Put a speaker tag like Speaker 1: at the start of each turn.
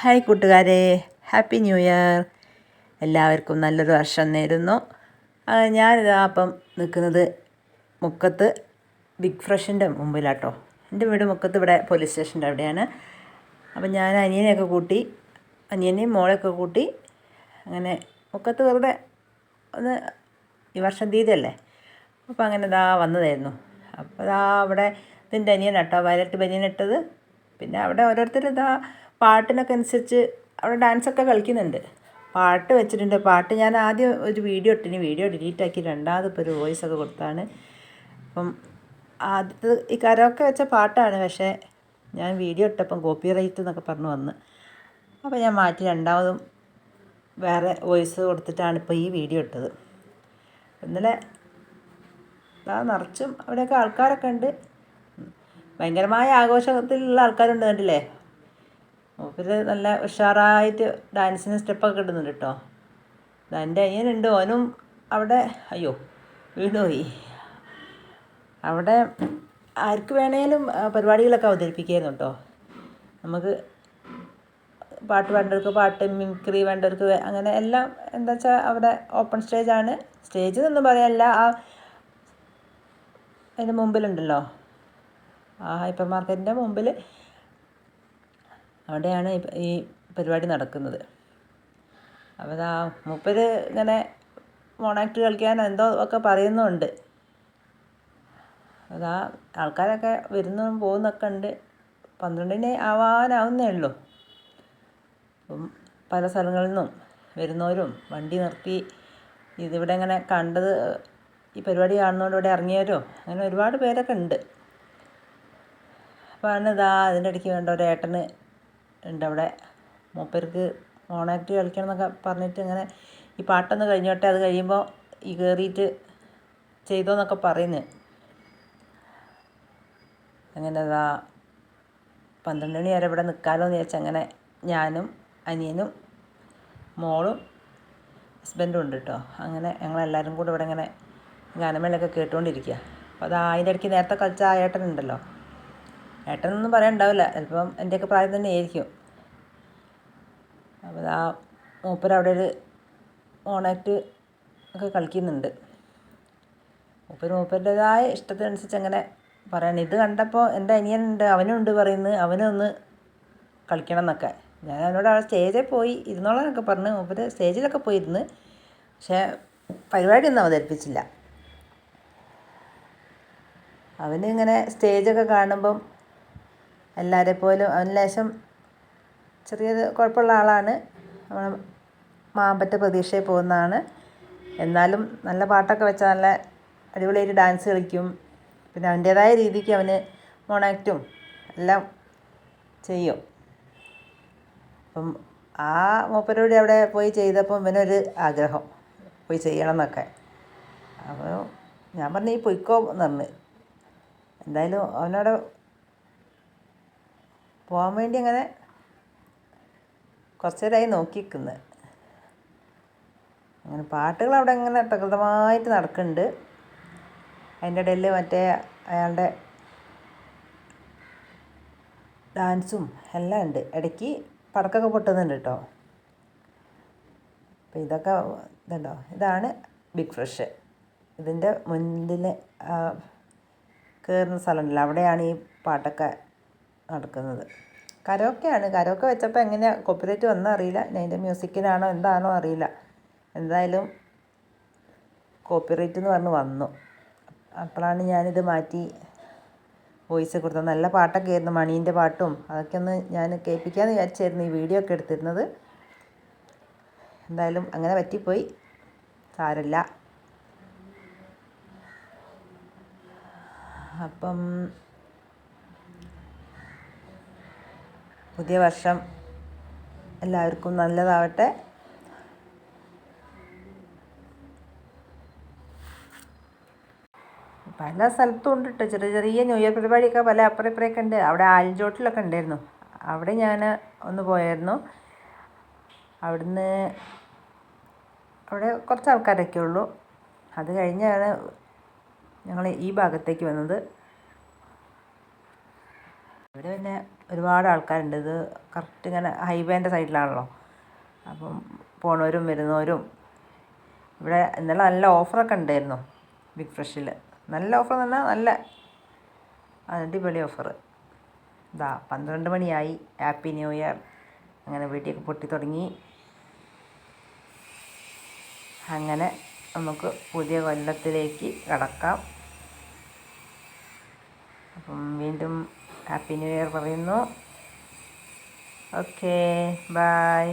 Speaker 1: Hi കൂട്ടുകാരെ. Happy new year എല്ലാവർക്കും നല്ലൊരു വർഷം നേരുന്നു. ഞാനിതാ അപ്പം നിൽക്കുന്നത് മുക്കത്ത് ബിഗ് ഫ്രഷിന്റെ മുമ്പിലാട്ടോ. എന്റെ വീട് മുക്കത്ത് ഇവിടെ പോലീസ് സ്റ്റേഷന്റെ അവിടെയാണ്. അപ്പം ഞാൻ അനിയനെയൊക്കെ കൂട്ടി അനിയനെയും മോളെയൊക്കെ കൂട്ടി അങ്ങനെ മുക്കത്ത് വെറുതെ ഒന്ന് ഈ വർഷം തീയതിയല്ലേ? അപ്പോൾ അങ്ങനെ ഇതാ വന്നതായിരുന്നു. അപ്പോൾ ഇതാ അവിടെ ഇതിന്റെ അനിയൻ കേട്ടോ വയലറ്റ് ബനിയൻ ഇട്ടത് പിന്നെ അവിടെ ഓരോരുത്തർ ഇതാ പാട്ടിനൊക്കെ അനുസരിച്ച് അവിടെ ഡാൻസൊക്കെ കളിക്കുന്നുണ്ട്. പാട്ട് വെച്ചിട്ടുണ്ട്. പാട്ട് ഞാൻ ആദ്യം ഒരു വീഡിയോ ഇട്ടിന്. വീഡിയോ ഡിലീറ്റ് ആക്കി രണ്ടാമത് ഇപ്പോൾ ഒരു വോയിസ് ഒക്കെ കൊടുത്താണ്. അപ്പം ആദ്യത്തെ ഈ കരമൊക്കെ വെച്ച പാട്ടാണ്. പക്ഷേ ഞാൻ വീഡിയോ ഇട്ടപ്പം കോപ്പി റൈറ്റ് എന്നൊക്കെ പറഞ്ഞു വന്ന്. അപ്പോൾ ഞാൻ മാറ്റി രണ്ടാമതും വേറെ വോയിസ് കൊടുത്തിട്ടാണ് ഇപ്പോൾ ഈ വീഡിയോ ഇട്ടത്. ഇന്നലെ ആ നിറച്ചും അവിടെയൊക്കെ ആൾക്കാരൊക്കെ ഉണ്ട്. ഭയങ്കരമായ ആഘോഷത്തിലുള്ള ആൾക്കാരുണ്ട് കണ്ടില്ലേ? മൂപ്പര് നല്ല ഉഷാറായിട്ട് ഡാൻസിന് സ്റ്റെപ്പൊക്കെ ഇടുന്നുണ്ട് കേട്ടോ എന്റെ അനിയനുണ്ട്. ഓനും അവിടെ അയ്യോ വീണുപോയി. അവിടെ ആർക്ക് വേണേലും പരിപാടികളൊക്കെ അവതരിപ്പിക്കായിരുന്നു കേട്ടോ നമുക്ക് പാട്ട് വേണ്ടവർക്ക് പാട്ട് മിമിക്രി വേണ്ടവർക്ക് അങ്ങനെ എല്ലാം എന്താ വെച്ചാൽ അവിടെ ഓപ്പൺ സ്റ്റേജാണ്. സ്റ്റേജ് എന്നൊന്നും പറയാനല്ല ആ അതിന്റെ മുമ്പിലുണ്ടല്ലോ. ആ ഹൈപ്പർ മാർക്കറ്റിന്റെ മുമ്പിൽ അവിടെയാണ് ഈ- പരിപാടി നടക്കുന്നത്. അപ്പോൾ ആ മൂപ്പര് ഇങ്ങനെ മോണാക്ട് കളിക്കാൻ എന്തോ ഒക്കെ പറയുന്നുണ്ട്. അതാ ആൾക്കാരൊക്കെ വരുന്നതും പോകുന്നൊക്കെ ഉണ്ട്. പന്ത്രണ്ടിന് ആവാനാവുന്നേ ഉള്ളൂ. അപ്പം പല സ്ഥലങ്ങളിൽ നിന്നും വരുന്നവരും വണ്ടി നിർത്തി ഇതിവിടെ ഇങ്ങനെ കണ്ടത് ഈ പരിപാടി കാണുന്നതുകൊണ്ട് ഇവിടെ ഇറങ്ങിയവരും അങ്ങനെ ഒരുപാട് പേരൊക്കെ ഉണ്ട്. അപ്പോൾ ആണ് ഇതാ അതിന്റെ ഇടയ്ക്ക് വേണ്ട ഒരു ഏട്ടന് ഉണ്ട് അവിടെ. മൂപ്പർക്ക് ഓണാക്ട് കളിക്കണം എന്നൊക്കെ പറഞ്ഞിട്ട് ഇങ്ങനെ ഈ പാട്ടൊന്ന് കഴിഞ്ഞോട്ടെ. അത് കഴിയുമ്പോൾ ഈ കയറിയിട്ട് ചെയ്തോന്നൊക്കെ പറയുന്നു. അങ്ങനെ അതാ പന്ത്രണ്ട് മണി വരെ ഇവിടെ നിൽക്കാമല്ലോ എന്ന് അങ്ങനെ ഞാനും അനിയനും മോളും ഹസ്ബൻഡും ഉണ്ട് കേട്ടോ അങ്ങനെ ഞങ്ങളെല്ലാവരും കൂടെ ഇവിടെ ഇങ്ങനെ ഗാനമേളൊക്കെ കേട്ടുകൊണ്ടിരിക്കുക അപ്പോൾ അത് അതിന്റെ ഇടയ്ക്ക് നേരത്തെ കളിച്ച ആ ഏട്ടനുണ്ടല്ലോ ഏട്ടനൊന്നും പറയാനുണ്ടാവില്ല ചിലപ്പം എന്റെയൊക്കെ പ്രായം തന്നെ ആയിരിക്കും. അപ്പോൾ ആ മൂപ്പർ അവിടെ ഒരു ഓണാക്ട് ഒക്കെ കളിക്കുന്നുണ്ട്. മൂപ്പർ മൂപ്പരുടേതായ ഇഷ്ടത്തിനനുസരിച്ച് അങ്ങനെ പറയണം. ഇത് കണ്ടപ്പോൾ എന്റെ അനിയനുണ്ട് അവനുണ്ട് പറയുന്നത് അവനൊന്ന് കളിക്കണം എന്നൊക്കെ ഞാൻ അവനോട് അവിടെ സ്റ്റേജിൽ പോയി ഇരുന്നോളാനൊക്കെ പറഞ്ഞ്. മൂപ്പർ സ്റ്റേജിലൊക്കെ പോയിരുന്ന് പക്ഷേ പരിപാടിയൊന്നും അവതരിപ്പിച്ചില്ല അവനിങ്ങനെ സ്റ്റേജൊക്കെ കാണുമ്പം എല്ലാവരെ പോലും അവന് ലേശം ചെറിയൊരു കുഴപ്പമുള്ള ആളാണ്. മാമ്പറ്റ പ്രതീക്ഷയിൽ പോകുന്നതാണ്. എന്നാലും നല്ല പാട്ടൊക്കെ വെച്ചാൽ നല്ല അടിപൊളിയായിട്ട് ഡാൻസ് കളിക്കും. പിന്നെ അവന്റേതായ രീതിക്ക് അവന് മോണാക്റ്റും എല്ലാം ചെയ്യും. അപ്പം ആ മൂപ്പരോട് അവിടെ പോയി ചെയ്തപ്പം ഇവനൊരു ആഗ്രഹം. പോയി ചെയ്യണം എന്നൊക്കെ അപ്പോൾ ഞാൻ പറഞ്ഞു ഈ പൊയ്ക്കോ എന്ന് എന്തായാലും അവനോട് പോകാൻ വേണ്ടി അങ്ങനെ കുറച്ച് നേരമായി നോക്കിയിരിക്കുന്നത് അങ്ങനെ പാട്ടുകൾ അവിടെ ഇങ്ങനെ പ്രകൃതമായിട്ട് നടക്കുന്നുണ്ട്. അതിന്റെ ഇടയിൽ മറ്റേ അയാളുടെ ഡാൻസും എല്ലാം ഉണ്ട്. ഇടയ്ക്ക് പടക്കമൊക്കെ പൊട്ടുന്നുണ്ട് കേട്ടോ. അപ്പോൾ ഇതൊക്കെ ഇതുണ്ടോ? ഇതാണ് ബിഗ് ഫ്രഷ്. ഇതിന്റെ മുന്നിൽ കയറുന്ന സ്ഥലമുണ്ടല്ലോ അവിടെയാണ് ഈ പാട്ടൊക്കെ നടക്കുന്നത്. കരോക്കെയാണ്. കരോക്കെ വെച്ചപ്പോൾ എങ്ങനെയാണ് കോപ്പിറൈറ്റ് വന്നോ അറിയില്ല. അതിന്റെ മ്യൂസിക്കിനാണോ എന്താണോ അറിയില്ല. എന്തായാലും കോപ്പിറൈറ്റ് എന്ന് പറഞ്ഞ് വന്നു. അപ്പോഴാണ് ഞാനിത് മാറ്റി വോയിസ് കൊടുത്തത്. നല്ല പാട്ടൊക്കെ ആയിരുന്നു. മണീന്റെ പാട്ടും അതൊക്കെ ഒന്ന് ഞാൻ കേൾപ്പിക്കാമെന്ന് വിചാരിച്ചായിരുന്നു ഈ വീഡിയോ ഒക്കെ എടുത്തിരുന്നത്. എന്തായാലും അങ്ങനെ പറ്റിപ്പോയി. സാരമില്ല അപ്പം പുതിയ വർഷം എല്ലാവർക്കും നല്ലതാവട്ടെ. പല സ്ഥലത്തും ഉണ്ട് കേട്ടോ ചെറിയ ചെറിയ ന്യൂ ഇയർ പരിപാടിയൊക്കെ പല അപ്പുറം ഇപ്പുറമൊക്കെ ഉണ്ട്. അവിടെ ആൽജോട്ടിലൊക്കെ ഉണ്ടായിരുന്നു. അവിടെ ഞാൻ ഒന്ന് പോയായിരുന്നു. അവിടുന്ന് അവിടെ കുറച്ച് ആൾക്കാരൊക്കെ ഉള്ളൂ. അത് കഴിഞ്ഞാണ് ഞങ്ങൾ ഈ ഭാഗത്തേക്ക് വന്നത്. ഇവിടെ പിന്നെ ഒരുപാട് ആൾക്കാരുണ്ട്. ഇത് കറക്റ്റ് ഇങ്ങനെ ഹൈവേന്റെ സൈഡിലാണല്ലോ അപ്പം പോണവരും വരുന്നവരും ഇവിടെ ഇന്നലെ നല്ല ഓഫറൊക്കെ ഉണ്ടായിരുന്നു. ബിഗ് ഫ്രഷിൽ നല്ല ഓഫർ എന്ന് പറഞ്ഞാൽ നല്ല അടിപൊളി ഓഫർ ഇതാ പന്ത്രണ്ട് മണിയായി. ഹാപ്പി ന്യൂ ഇയർ അങ്ങനെ വീട്ടിലേക്ക് പൊട്ടി തുടങ്ങി. അങ്ങനെ നമുക്ക് പുതിയ കൊല്ലത്തിലേക്ക് കടക്കാം. അപ്പം വീണ്ടും ഹാപ്പി ന്യൂ ഇയർ പറയുന്നു. Okay bye